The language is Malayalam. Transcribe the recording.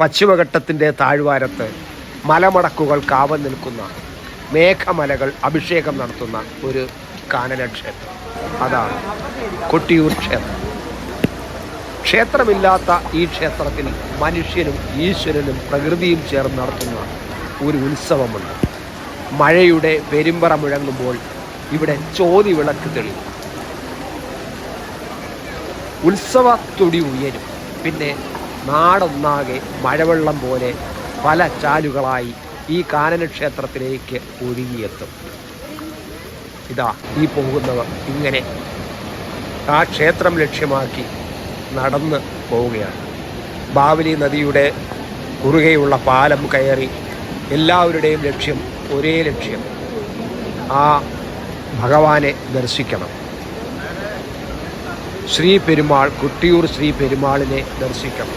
പശ്ചിമഘട്ടത്തിന്റെ താഴ്വാരത്ത് മലമടക്കുകൾ കാവൽ നിൽക്കുന്ന മേഘമലകൾ അഭിഷേകം നടത്തുന്ന ഒരു കാനന ക്ഷേത്രം. അതാണ് കൊട്ടിയൂർ ക്ഷേത്രം. ക്ഷേത്രമില്ലാത്ത ഈ ക്ഷേത്രത്തിൽ മനുഷ്യനും ഈശ്വരനും പ്രകൃതിയും ചേർന്ന് നടത്തുന്ന ഒരു ഉത്സവമുണ്ട്. മഴയുടെ പെരുമ്പറ മുഴങ്ങുമ്പോൾ ഇവിടെ ചോതി വിളക്ക് തെളിയും. ഉത്സവത്തൊടി ഉയരും. പിന്നെ നാടൊന്നാകെ മഴവെള്ളം പോലെ പല ചാലുകളായി ഈ കാനന ക്ഷേത്രത്തിലേക്ക് ഒഴുകിയെത്തും. ഇതാ ഈ പോകുന്നവർ ഇങ്ങനെ ആ ക്ഷേത്രം ലക്ഷ്യമാക്കി നടന്ന് പോവുകയാണ്. ബാവലി നദിയുടെ കുറുകെയുള്ള പാലം കയറി എല്ലാവരുടെയും ലക്ഷ്യം ഒരേ ലക്ഷ്യം. ആ ഭഗവാനെ ദർശിക്കണം. ശ്രീ പെരുമാൾ കുട്ടിയൂർ ശ്രീ പെരുമാളിനെ ദർശിക്കണം.